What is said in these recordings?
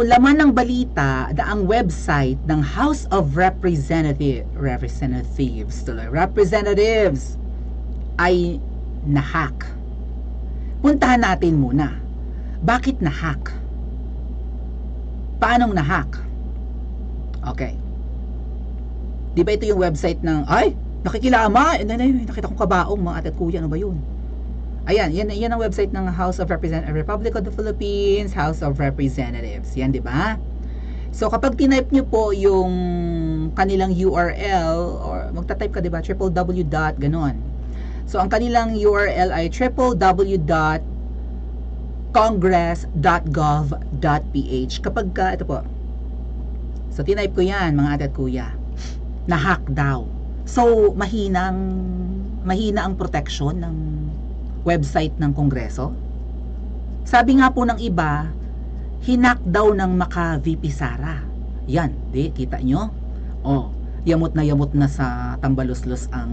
laman ng balita na ang website ng House of Representative, Representatives, tuloy, Representatives ay nahack. Puntahan natin muna. Bakit nahack? Paanong nahack? Okay. Di ba ito yung website ng, ay, nakikilama, eh, nakita kong kabaong mga at kuya, ano ba yun? Ayan, yan, yan ang website ng House of Representatives, Republic of the Philippines, House of Representatives. Yan, di ba? So, kapag tinype nyo po yung kanilang URL, or magta-type ka, di ba? Triple W dot, ganon. So, ang kanilang URL ay www.congress.gov.ph. Kapag ka, ito po, so, tinype ko yan, mga ate at kuya. Na-hack daw. So, mahinang, mahina ang protection ng website ng Kongreso? Sabi nga po ng iba, hinak daw ng Maka VP Sara. Yan, di, kita nyo? Oh, yamot na yamot na sa tambaluslos ang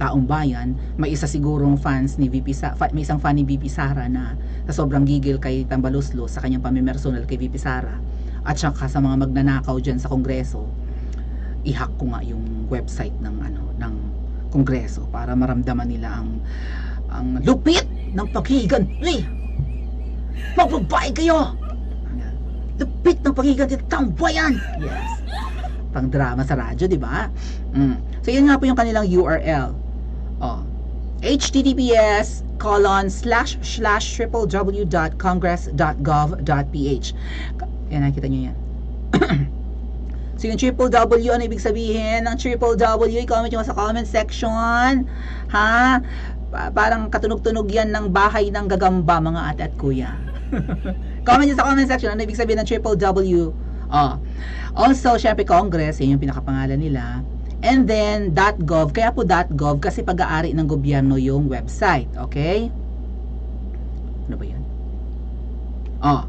taong bayan. May isa sigurong fans ni VP Sa fa- may isang fan ni VP Sara na sa sobrang gigil kay tambaluslos sa kanyang pamimersonal kay VP Sara at saka sa mga magnanakaw dyan sa Kongreso i-hack ko nga yung website ng ano ng Kongreso para maramdaman nila ang ang lupit ng paghihiganti. Magbabae kayo! Lupit ng paghihiganti ng taong bayan! Yes. Pang drama sa radyo, di ba? Mm. So, yan nga po yung kanilang URL. Oh. https colon slash slash triple w.congress.gov.ph Yan, nakikita nyo yan. So yung triple W, ano ibig sabihin ng triple W? I-comment nyo sa comment section. Ha? Pa- parang katunog-tunog yan ng bahay ng gagamba, mga ate at kuya. comment nyo sa comment section, ano ibig sabihin ng triple W? Oh. Also, syempre Congress, yun yung pinakapangalan nila. And then, .gov. Kaya po .gov kasi pag-aari ng gobyerno yung website. Okay? Ano ba yan? Oh.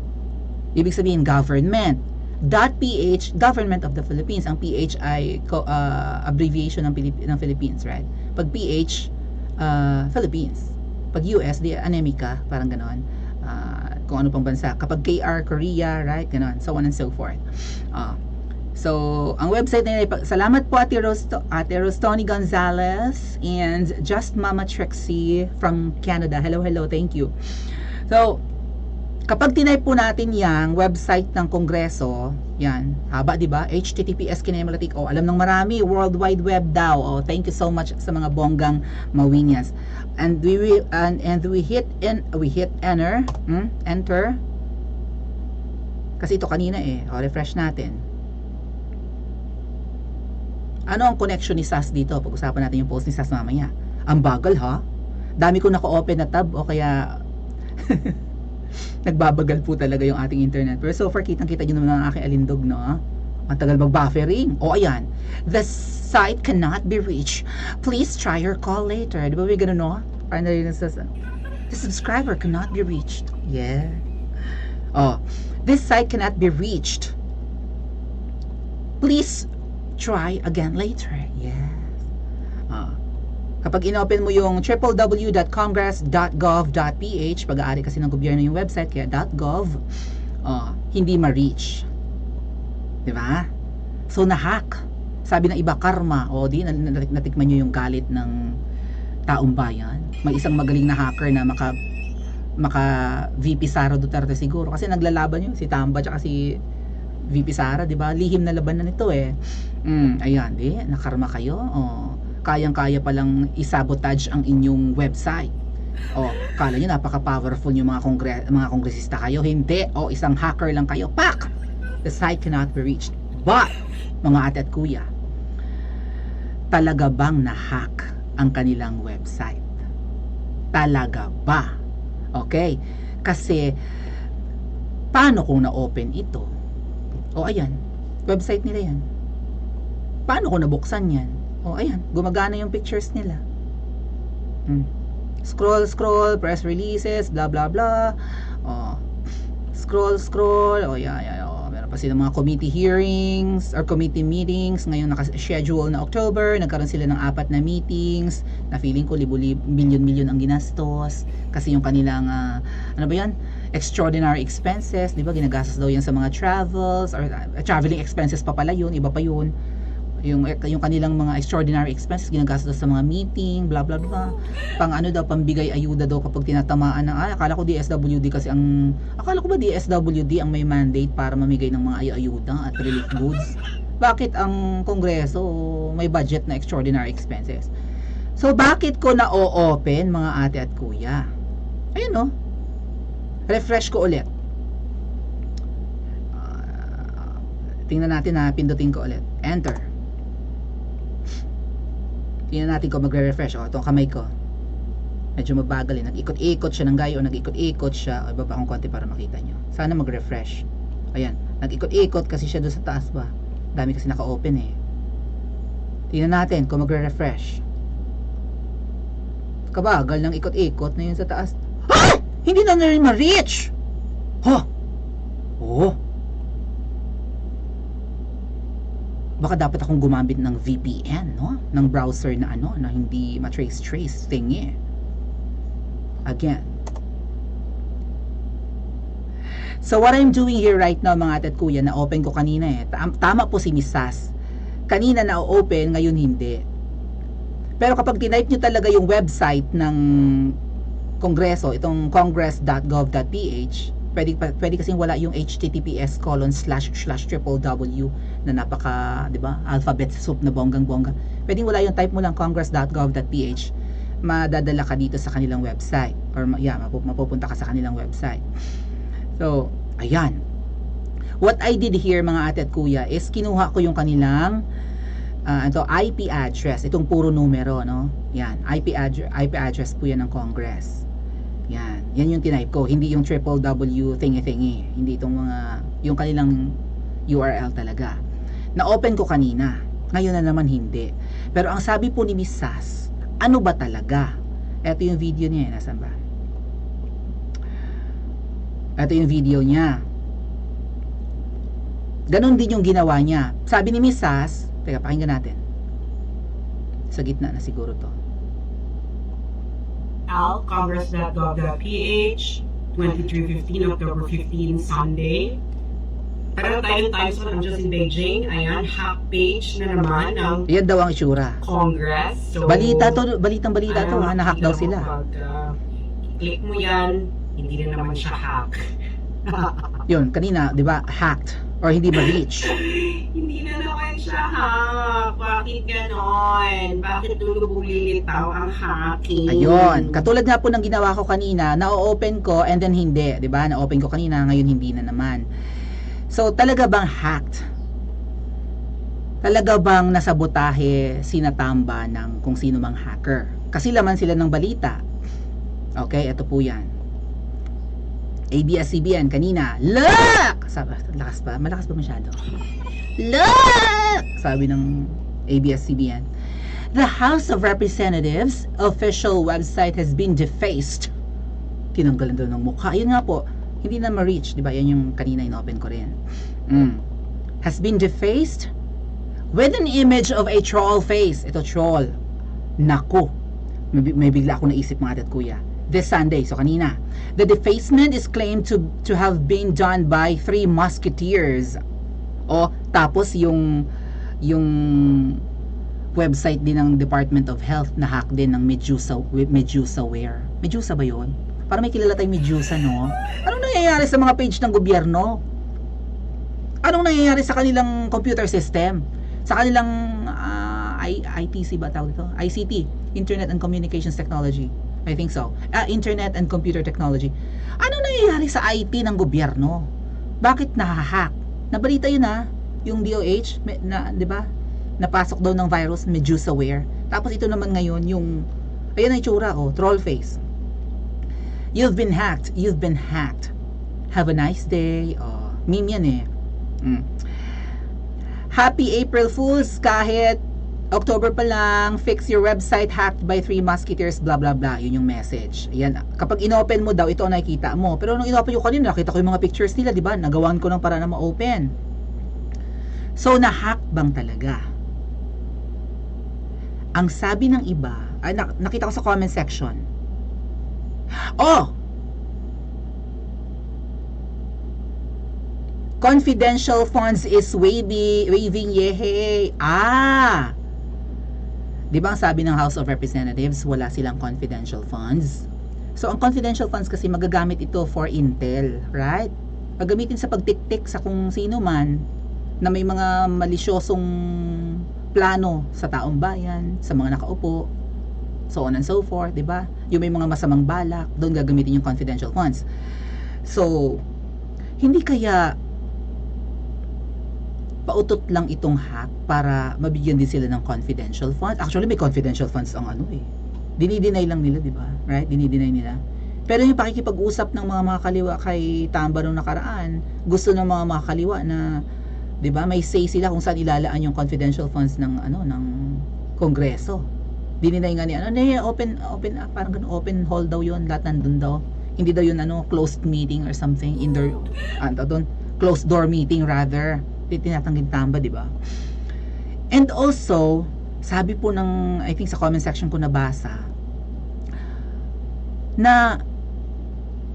Ibig sabihin, government. .ph, Government of the Philippines. Ang PH ay uh, abbreviation ng, Pilip- ng Philippines, right? Pag PH, uh, Philippines. Pag US, di Anemica, parang ganon. Uh, kung ano pang bansa. Kapag KR, Korea, right? Ganon. So on and so forth. Uh, so, ang website nila, ay- salamat po Ate, Rosto, Ate Rostoni Gonzalez and Just Mama Trixie from Canada. Hello, hello, thank you. So, Kapag tinype po natin yang website ng Kongreso, yan, haba 'di ba? HTTPS kinemalatik. Oh, alam ng marami, World Wide Web daw. Oh, thank you so much sa mga bonggang mawinyas. And we will and, and we hit in we hit enter, hmm? enter. Kasi ito kanina eh. O, refresh natin. Ano ang connection ni SAS dito? Pag-usapan natin yung post ni SAS mamaya. Ang bagal ha? Dami ko naka-open na tab o kaya nagbabagal po talaga yung ating internet. Pero so far, kitang-kita nyo naman ang aking alindog, no? Ang tagal mag-buffering. O, ayan. The site cannot be reached. Please try your call later. Di ba may ganun, no? Parang narinig sa... The subscriber cannot be reached. Yeah. Oh, this site cannot be reached. Please try again later. Yes. Kapag inopen mo yung www.congress.gov.ph, pag-aari kasi ng gobyerno yung website, kaya .gov, oh, hindi ma-reach. Di ba? So, na-hack. Sabi ng iba, karma. O, di, nat- nat- natikman nyo yung galit ng taong bayan. May isang magaling na hacker na maka maka VP Sara Duterte siguro kasi naglalaban yun si Tamba at si VP Sara, 'di ba? Lihim na labanan nito eh. Mm, ayan, di, nakarma kayo. Oh, kayang-kaya palang isabotage ang inyong website. Oh, kala niyo napaka-powerful yung mga kongre mga kongresista kayo. Hindi. O, isang hacker lang kayo. Pak! The site cannot be reached. But, mga ate at kuya, talaga bang na-hack ang kanilang website? Talaga ba? Okay? Kasi, paano kung na-open ito? O, ayan. Website nila yan. Paano kung nabuksan yan? O, ayan. Gumagana yung pictures nila. Hmm. Scroll, scroll, press releases, blah, blah, blah. O, scroll, scroll. O, yan, yan. O, meron pa silang mga committee hearings or committee meetings. Ngayon, naka-schedule na October. Nagkaroon sila ng apat na meetings na feeling ko libo-libo, milyon-milyon ang ginastos. Kasi yung kanilang, ah, ano ba yan? extraordinary expenses, 'di ba? Ginagastos daw 'yan sa mga travels or uh, traveling expenses pa pala 'yun, iba pa 'yun. Yung yung kanilang mga extraordinary expenses ginagastos sa mga meeting, blah blah blah. Pang ano daw, pambigay ayuda daw kapag tinatamaan ng ay akala ko DSWD kasi ang akala ko ba DSWD ang may mandate para mamigay ng mga ay- ayuda at relief goods. Bakit ang kongreso may budget na extraordinary expenses? So bakit ko na o-open mga ate at kuya? Ayun no. Refresh ko ulit. Ah, tingnan natin na pindutin ko ulit. Enter. Tingnan natin kung magre-refresh. O, itong kamay ko. Medyo mabagal eh. Nag-ikot-ikot siya ng gayo. Nag-ikot-ikot siya. O, ibaba akong konti para makita nyo. Sana mag-refresh. Ayan. Nag-ikot-ikot kasi siya doon sa taas ba. Dami kasi naka-open eh. Tingnan natin kung magre-refresh. Kabagal ng ikot-ikot na yun sa taas. Ay! Hindi na na rin ma-reach! Ha? Oo. Baka dapat akong gumamit ng VPN, no? Ng browser na ano, na hindi ma-trace-trace thingy. Again. So what I'm doing here right now mga ate at kuya, na-open ko kanina eh. Tam- Tama po si Miss Sas. Kanina na-open, ngayon hindi. Pero kapag tinype nyo talaga yung website ng Kongreso, itong congress.gov.ph, pwede, pwede kasing wala yung https colon slash slash triple w na napaka, di ba, alphabet soup na bonggang bongga. Pwedeng wala yung type mo lang congress.gov.ph madadala ka dito sa kanilang website or yeah, mapu- mapupunta ka sa kanilang website. So, ayan. What I did here mga ate at kuya is kinuha ko yung kanilang ah, ito IP address, itong puro numero, no? Yan, IP address, IP address po yan ng Congress. Yan, yan yung tinype ko, hindi yung triple W thingy thingy, hindi itong mga, yung kanilang URL talaga. Na-open ko kanina, ngayon na naman hindi. Pero ang sabi po ni Miss Sas, ano ba talaga? Ito yung video niya, eh, nasaan ba? Ito yung video niya. Ganon din yung ginawa niya. Sabi ni Miss Sas, teka, pakinggan natin. Sa gitna na siguro to. Al, congress.gov.ph, 2315, October 15, Sunday. Pero tayo tayo sa nandiyan in Beijing. Ayan, hack page na naman ng Yan daw ang itsura. Congress. So, Balita to, balitang balita to, ha, nahack daw sila. Pag ah, click mo yan, hindi na naman siya hack. Yun, kanina, di ba, hacked or hindi ma-reach. hindi na naman siya hack. Bakit ganon? Bakit tulubong lilitaw ang hacking? Ayun, katulad nga po ng ginawa ko kanina, na-open ko and then hindi, 'di ba? Na-open ko kanina, ngayon hindi na naman. So, talaga bang hacked? Talaga bang nasabotahe, sinatamba ng kung sino mang hacker? Kasi laman sila ng balita. Okay, ito po 'yan. ABS-CBN kanina, look! Sabi, lakas ba? Malakas ba masyado? Look! Sabi ng ABS-CBN. The House of Representatives official website has been defaced. Tinanggalan daw ng mukha. Yun nga po, hindi na ma-reach. Di ba? Yan yung kanina in-open ko rin. Mm. Has been defaced with an image of a troll face. Ito, troll. Naku. May, may bigla ako naisip mga atat kuya. This Sunday, so kanina. The defacement is claimed to to have been done by three musketeers. O, tapos yung yung website din ng Department of Health na hack din ng Medusa Medusaware. Medusa ba 'yon? Para may kilala tayong Medusa, no? Anong nangyayari sa mga page ng gobyerno? Anong nangyayari sa kanilang computer system? Sa kanilang ah, I- ITC ba tawag ito? ICT, Internet and Communications Technology. I think so. Ah, Internet and Computer Technology. Anong nangyayari sa IT ng gobyerno? Bakit nahahack? Nabalita yun ha, yung DOH, na, di ba? Napasok daw ng virus, Medusaware. Tapos ito naman ngayon, yung, ayan ang itsura, oh, troll face. You've been hacked, you've been hacked. Have a nice day. Oh, meme yan eh. Mm. Happy April Fools kahit October pa lang, fix your website hacked by three musketeers, blah blah blah. Yun yung message. Ayan. Kapag inopen mo daw, ito ang nakikita mo. Pero nung inopen ko kanina, nakita ko yung mga pictures nila, di ba? Nagawan ko lang para na ma-open. So, na-hack bang talaga? Ang sabi ng iba, ay, nak- nakita ko sa comment section. Oh! confidential funds is wavy, waving yehe. Ah! Di ba ang sabi ng House of Representatives, wala silang confidential funds? So, ang confidential funds kasi magagamit ito for intel, right? Gagamitin sa pagtiktik sa kung sino man na may mga malisyosong plano sa taong bayan, sa mga nakaupo, so on and so forth, di ba? Yung may mga masamang balak, doon gagamitin yung confidential funds. So, hindi kaya pautot lang itong hack para mabigyan din sila ng confidential funds. Actually, may confidential funds ang ano eh. Dinideny lang nila, di ba? Right? Dinideny nila. Pero yung pakikipag-usap ng mga mga kaliwa kay Tamba nung nakaraan, gusto ng mga mga kaliwa na 'di ba? May say sila kung saan ilalaan yung confidential funds ng ano ng Kongreso. Dininay nga ni ano, "Nee, open open ah, parang ganun, open hall daw 'yon, lahat nandun daw. Hindi daw 'yun ano, closed meeting or something, indoor ano doon, closed door meeting rather. Tinatangging Tamba, 'di ba? And also, sabi po ng I think sa comment section ko nabasa na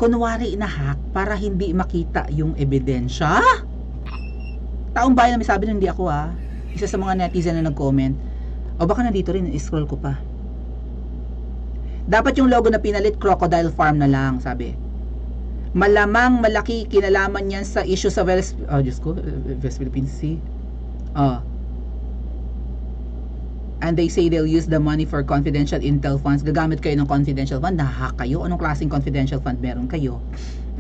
kunwari na hack para hindi makita yung ebidensya. Taong bayan na may sabi nun, hindi ako ah. Isa sa mga netizen na nag-comment. O baka nandito rin, scroll ko pa. Dapat yung logo na pinalit, Crocodile Farm na lang, sabi. Malamang malaki kinalaman niyan sa issue sa West, oh, Diyos ko, West Philippine Sea. Oh. And they say they'll use the money for confidential intel funds. Gagamit kayo ng confidential fund. Nahahack kayo. Anong klaseng confidential fund meron kayo?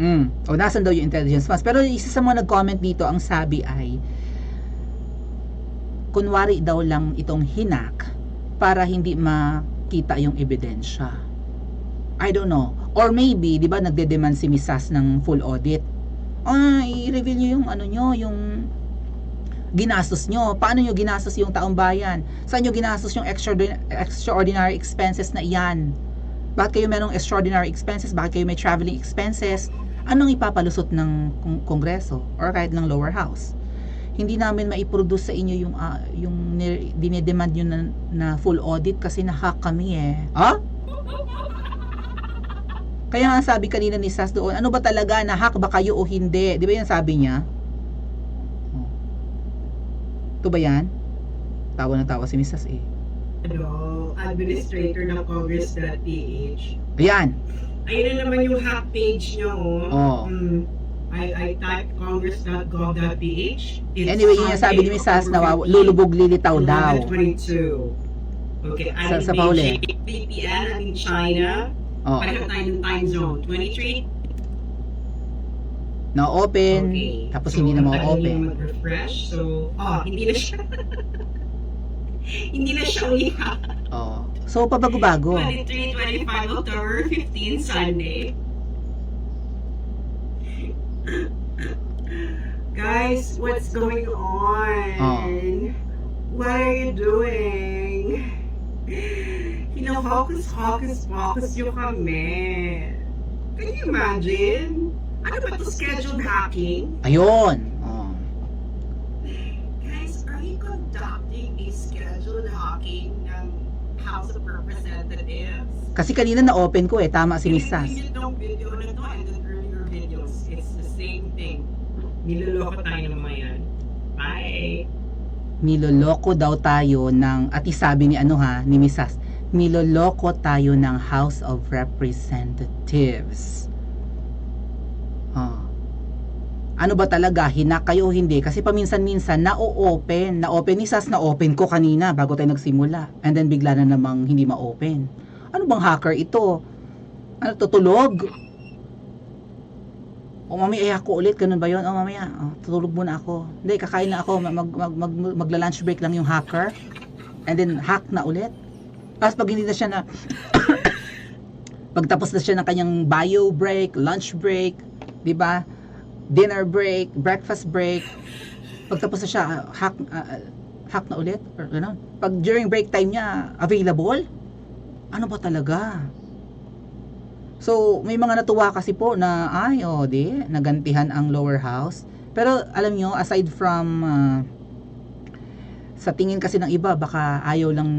Mm. O nasan daw yung intelligence funds? Pero isa sa mga nag-comment dito, ang sabi ay, kunwari daw lang itong hinak para hindi makita yung ebidensya. I don't know. Or maybe, di ba, nagde-demand si Misas ng full audit. Ah, i-reveal nyo yung ano nyo, yung ginastos nyo. Paano nyo ginastos yung taong bayan? Saan nyo ginastos yung extraordinary, expenses na iyan? Bakit kayo merong extraordinary expenses? Bakit kayo may traveling expenses? Anong ipapalusot ng kong- kongreso or kahit ng lower house? Hindi namin maiproduce sa inyo yung ah, yung dinedemand nyo na, na full audit kasi na-hack kami eh. Ha? Kaya nga sabi kanina ni Sas doon, ano ba talaga, na-hack ba kayo o hindi? Di ba yan sabi niya? Ito ba yan? Tawa na tawa si Mrs. eh. Ano, administrator ng Congress.ph. Ayan. Ayun na naman yung hack page niya, oh. Oo. Mm. I, I typed congress.gov.ph. It's Anyway, yun yung sabi ni Mrs. na waw- lulubog lilitaw daw. 22. Okay, Sa- I'm sa pauli. VPN, I'm in China. Oh, Pareho tayo ng time zone. 23. na-open, Okay. tapos So, hindi na ma-open. niya mag-refresh. So, oh, hindi na siya. hindi na siya umiha. Oh. So, pabago-bago. 23, 25, October 15, Sunday. Guys, what's going on? Oh. What are you doing? Hino-hocus, hocus, pocus yung kami. Can you imagine? Ano ba to scheduled hacking? Ayun. House of Representatives? Kasi kanina na-open ko eh, tama si Miss Sas. Pinipindot ng video na to and then earlier videos. It's the same thing. Niloloko tayo ng mga yan. Bye! Niloloko daw tayo ng, at isabi ni ano ha, ni Miss Sas, niloloko tayo ng House of Representatives. Oh. Ano ba talaga, hinak kayo o hindi? Kasi paminsan-minsan, na-open. Na-open ni Sas, na-open ko kanina bago tayo nagsimula. And then bigla na namang hindi ma-open. Ano bang hacker ito? Ano, tutulog? O mamaya ako ulit, ganun ba yun? O mamaya, oh, tutulog muna ako. Hindi, kakain na ako, mag, mag, mag, magla-lunch break lang yung hacker. And then, hack na ulit. Tapos pag hindi na siya na, pagtapos na siya ng kanyang bio break, lunch break, di ba? Dinner break, breakfast break, pagtapos na siya, ah, hack, ah, hack na ulit, or gano'n. Pag during break time niya, available? Ano ba talaga? So, may mga natuwa kasi po na, ay, oh, di, nagantihan ang lower house. Pero, alam nyo, aside from, ah, sa tingin kasi ng iba, baka ayaw lang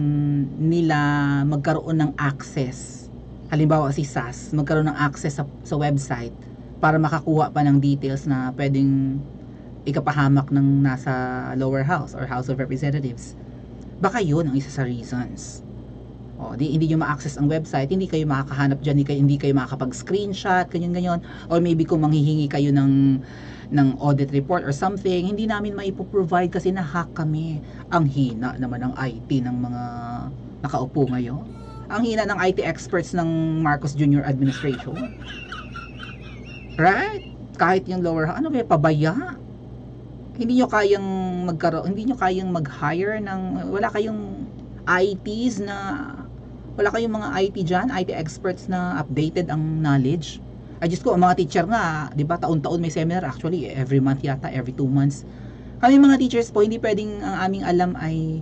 nila magkaroon ng access. Halimbawa, si SAS, magkaroon ng access sa, sa website para makakuha pa ng details na pwedeng ikapahamak ng nasa lower house or House of Representatives. Baka yun ang isa sa reasons. O, di, hindi nyo ma-access ang website, hindi kayo makakahanap dyan, hindi kayo, hindi kayo makakapag-screenshot, ganyan-ganyan. Or maybe kung manghihingi kayo ng, ng audit report or something, hindi namin maipoprovide kasi na-hack kami. Ang hina naman ng IT ng mga nakaupo ngayon. Ang hina ng IT experts ng Marcos Jr. administration. Right? Kahit yung lower, ano ba, pabaya. Hindi nyo kayang magkaroon, hindi nyo kayang mag-hire ng, wala kayong ITs na wala kayong mga IT dyan, IT experts na updated ang knowledge. Ay, Diyos ko, ang mga teacher nga, di ba, taon-taon may seminar, actually, every month yata, every two months. Kami mga teachers po, hindi pwedeng ang aming alam ay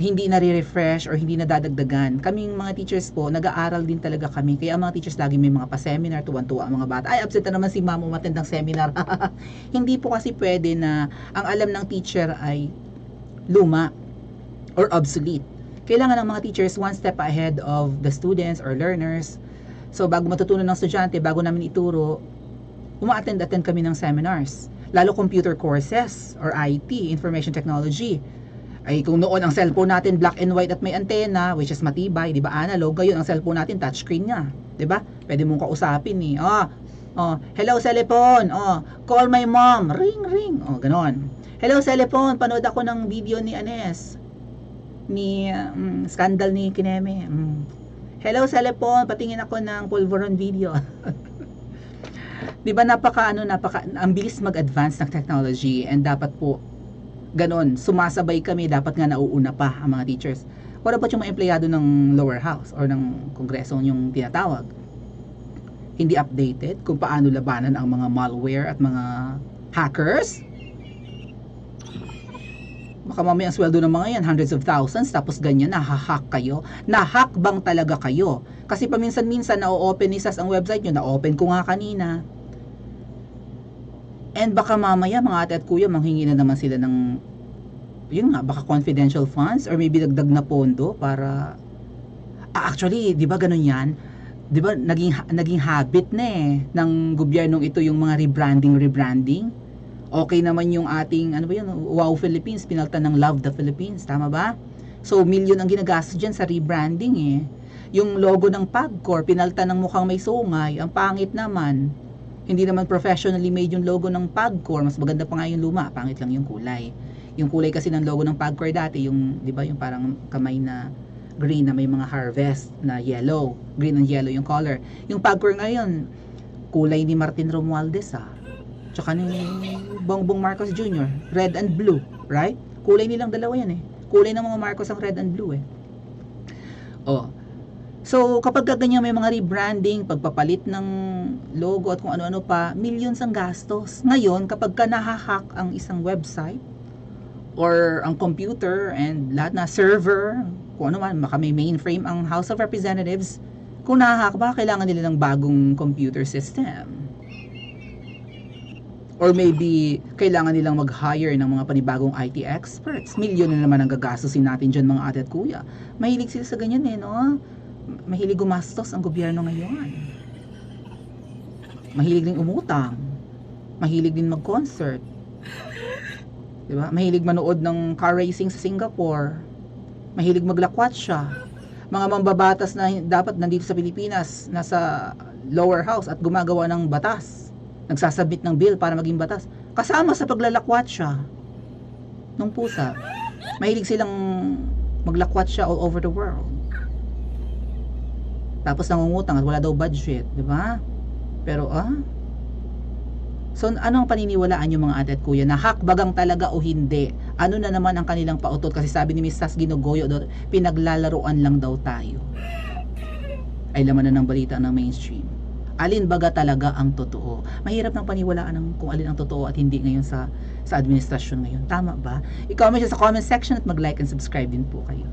hindi nare-refresh or hindi nadadagdagan. Kaming mga teachers po, nag-aaral din talaga kami. Kaya ang mga teachers lagi may mga pa-seminar, tuwan-tuwa ang mga bata. Ay, absent na naman si mama umattend ng seminar. hindi po kasi pwede na ang alam ng teacher ay luma or obsolete. Kailangan ng mga teachers one step ahead of the students or learners. So, bago matutunan ng estudyante, bago namin ituro, uma-attend-attend kami ng seminars. Lalo computer courses or IT, information technology. Ay kung noon ang cellphone natin black and white at may antena, which is matibay, 'di ba? Analog, ngayon ang cellphone natin touchscreen nga, 'di ba? Pwede mong kausapin ni. Eh. Ah, oh, hello cellphone. Oh, call my mom. Ring ring. Oh, ganon. Hello cellphone, panood ako ng video ni Anes ni um, scandal ni Kineme. Mm. Hello cellphone, patingin ako ng pulveron video. 'Di ba napaka ano napaka ang bilis mag-advance ng technology and dapat po ganon, sumasabay kami, dapat nga nauuna pa ang mga teachers. What about yung mga empleyado ng lower house or ng kongreso yung tinatawag? Hindi updated kung paano labanan ang mga malware at mga hackers? Baka mamaya ang sweldo ng mga yan, hundreds of thousands, tapos ganyan, nahahack kayo. Nahack bang talaga kayo? Kasi paminsan-minsan, na-open ni SAS ang website nyo, na-open ko nga kanina. And baka mamaya, mga ate at kuya, manghingi na naman sila ng, yun nga, baka confidential funds, or maybe dagdag na pondo para, ah, actually, di ba ganun yan? Di ba, naging, naging habit na eh, ng gobyernong ito yung mga rebranding, rebranding okay naman yung ating, ano ba yun, Wow Philippines, pinaltan ng Love the Philippines, tama ba? So, million ang ginagastos dyan sa rebranding eh. Yung logo ng PAGCOR, pinaltan ng mukhang may sungay, ang pangit naman. Hindi naman professionally made yung logo ng PAGCOR, mas maganda pa nga yung luma, pangit lang yung kulay. Yung kulay kasi ng logo ng PAGCOR dati, yung, di ba, yung parang kamay na green na may mga harvest na yellow. Green and yellow yung color. Yung PAGCOR ngayon, kulay ni Martin Romualdez ah tsaka ni Bongbong Marcos Jr. Red and blue, right? Kulay nilang dalawa yan eh. Kulay ng mga Marcos ang red and blue eh. Oh. So, kapag ganyan may mga rebranding, pagpapalit ng logo at kung ano-ano pa, millions ang gastos. Ngayon, kapag ka nahahack ang isang website, or ang computer and lahat na server, kung ano man, baka may mainframe ang House of Representatives, kung nahahack ba, kailangan nila ng bagong computer system or maybe kailangan nilang mag-hire ng mga panibagong IT experts. Milyon na naman ang gagastusin natin dyan mga ate at kuya. Mahilig sila sa ganyan eh, no? Mahilig gumastos ang gobyerno ngayon. Mahilig din umutang. Mahilig din mag-concert. Diba? Mahilig manood ng car racing sa Singapore. Mahilig maglakwat siya. Mga mambabatas na dapat nandito sa Pilipinas, nasa lower house at gumagawa ng batas nagsasabit ng bill para maging batas. Kasama sa paglalakwat siya nung pusa. Mahilig silang maglakwat siya all over the world. Tapos nangungutang at wala daw budget, di ba? Pero ah, So, ano ang paniniwalaan yung mga ate at kuya? Na hakbagang talaga o hindi? Ano na naman ang kanilang pautot? Kasi sabi ni Mrs. Ginogoyo, pinaglalaruan lang daw tayo. Ay laman na ng balita ng mainstream alin baga talaga ang totoo. Mahirap nang paniwalaan ng kung alin ang totoo at hindi ngayon sa sa administrasyon ngayon. Tama ba? I-comment sa comment section at mag-like and subscribe din po kayo.